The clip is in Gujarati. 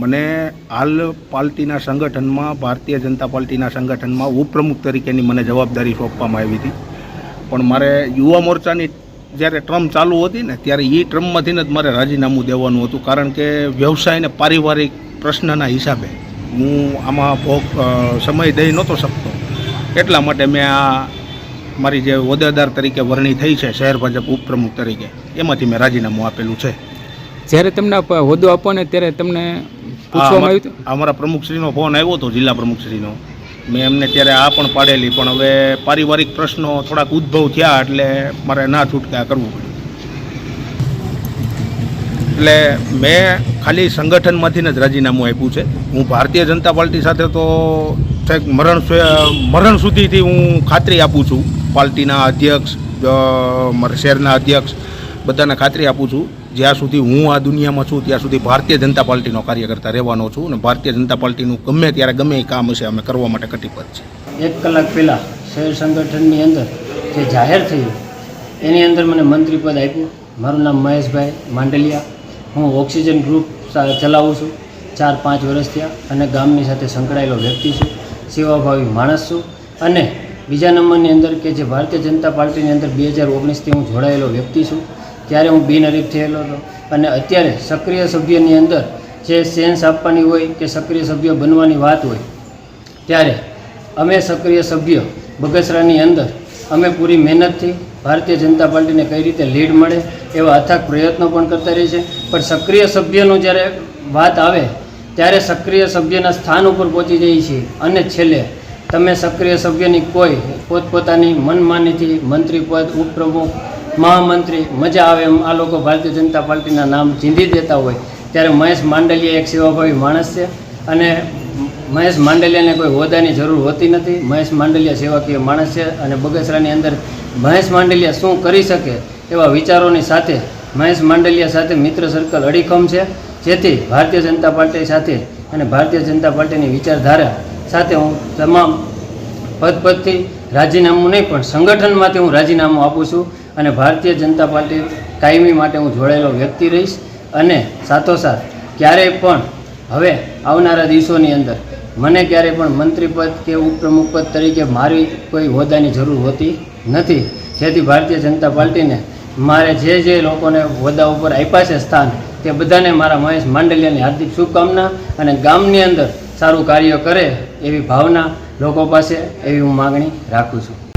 મને હાલ પાર્ટીના સંગઠનમાં, ભારતીય જનતા પાર્ટીના સંગઠનમાં ઉપપ્રમુખ તરીકેની મને જવાબદારી સોંપવામાં આવી હતી. પણ મારે યુવા મોરચાની જ્યારે ટ્રમ ચાલુ હતી ને, ત્યારે એ ટ્રમમાંથી જ મારે રાજીનામું દેવાનું હતું. કારણ કે વ્યવસાય અને પારિવારિક પ્રશ્નના હિસાબે હું આમાં ભોગ સમય દઈ નહોતો શકતો. એટલા માટે મેં આ મારી જે હોદ્દેદાર તરીકે વરણી થઈ છે, શહેર ભાજપ ઉપપ્રમુખ તરીકે, એમાંથી મેં રાજીનામું આપેલું છે. જ્યારે તમને હોદ્દો આપો ને, ત્યારે તમને પૂછવામાં આવ્યું અમારા પ્રમુખશ્રીનો ફોન આવ્યો હતો જિલ્લા પ્રમુખશ્રીનો. મેં એમને ત્યારે આ પણ પાડેલી પણ હવે પારિવારિક પ્રશ્નો થોડાક ઉદ્ભવ થયા એટલે મારે ના છૂટકા કરવું પડ્યું. એટલે મેં ખાલી સંગઠનમાંથી જ રાજીનામું આપ્યું છે. હું ભારતીય જનતા પાર્ટી સાથે તો છેક મરણ મરણ સુધીથી હું ખાતરી આપું છું. પાર્ટીના અધ્યક્ષ શહેરના અધ્યક્ષ બધાને ખાતરી આપું છું. જ્યાં સુધી હું આ દુનિયામાં છું, ત્યાં સુધી ભારતીય જનતા પાર્ટીનો કાર્યકર્તા રહેવાનો છું અને ભારતીય જનતા પાર્ટીનું ગમે ત્યારે ગમે એ કામ હશે, અમે કરવા માટે કટિબદ્ધ છે એક કલાક પહેલાં શહેર સંગઠનની અંદર જે જાહેર થયું, એની અંદર મને મંત્રી પદ આપ્યું. મારું નામ મહેશભાઈ માંડલિયા. હું ઓક્સિજન ગ્રુપ ચલાવું છું. ચાર પાંચ વર્ષ થયા અને ગામની સાથે સંકળાયેલો વ્યક્તિ છું. સેવાભાવી માણસ છું. અને બીજા નંબરની અંદર કે જે ભારતીય જનતા પાર્ટીની અંદર બે હજાર ઓગણીસથી હું જોડાયેલો વ્યક્તિ છું. ત્યારે હું બિનહરીફ થયેલો હતો. અને અત્યારે સક્રિય સભ્યની અંદર જે સેન્સ આપવાની હોય કે સક્રિય સભ્ય બનવાની વાત હોય, ત્યારે અમે સક્રિય સભ્ય બગસરાની અંદર અમે પૂરી મહેનતથી ભારતીય જનતા પાર્ટીને કઈ રીતે લીડ મળે એવા અથાગ પ્રયત્નો પણ કરતા રહીએ છીએ. પણ સક્રિય સભ્યનું જ્યારે વાત આવે, ત્યારે સક્રિય સભ્યના સ્થાન ઉપર પહોંચી જઈએ છીએ. અને છેલ્લે, તમે સક્રિય સભ્યની કોઈ પોતપોતાની મનમાનીથી મંત્રી પદ, ઉપપ્રમુખ મહામંત્રી, મજા આવે એમ આ લોકો ભારતીય જનતા પાર્ટીના નામ ચીંધી દેતા હોય, ત્યારે મહેશ માંડલિયા એક સેવાભાવી માણસ છે. અને મહેશ માંડલિયાને કોઈ હોદાની જરૂર હોતી નથી. મહેશ માંડલિયા સેવાકીય માણસ છે અને બગસરાની અંદર મહેશ માંડલિયા શું કરી શકે એવા વિચારોની સાથે મહેશ માંડલિયા સાથે મિત્ર સર્કલ અડીખમ છે. જેથી ભારતીય જનતા પાર્ટી સાથે અને ભારતીય જનતા પાર્ટીની વિચારધારા સાથે હું તમામ પદ પદથી રાજીનામું નહીં પણ સંગઠનમાંથી હું રાજીનામું આપું છું. અને ભારતીય જનતા પાર્ટી કાયમી માટે હું જોડાયેલો વ્યક્તિ રહીશ અને સાથોસાથ ક્યારેય પણ હવે આવનારા દિવસોની અંદર મને ક્યારેય પણ મંત્રીપદ કે ઉપપ્રમુખ પદ તરીકે મારી કોઈ હોદ્દાની જરૂર હોતી નથી. જેથી ભારતીય જનતા પાર્ટીને મારે જે જે લોકોને હોદ્દા ઉપર આપ્યા છે સ્થાન, તે બધાને મારા મહેશ માંડલિયાની હાર્દિક શુભકામના અને ગામની અંદર સારું કાર્ય કરે એવી ભાવના લોકો પાસે એવી હું માગણી રાખું છું.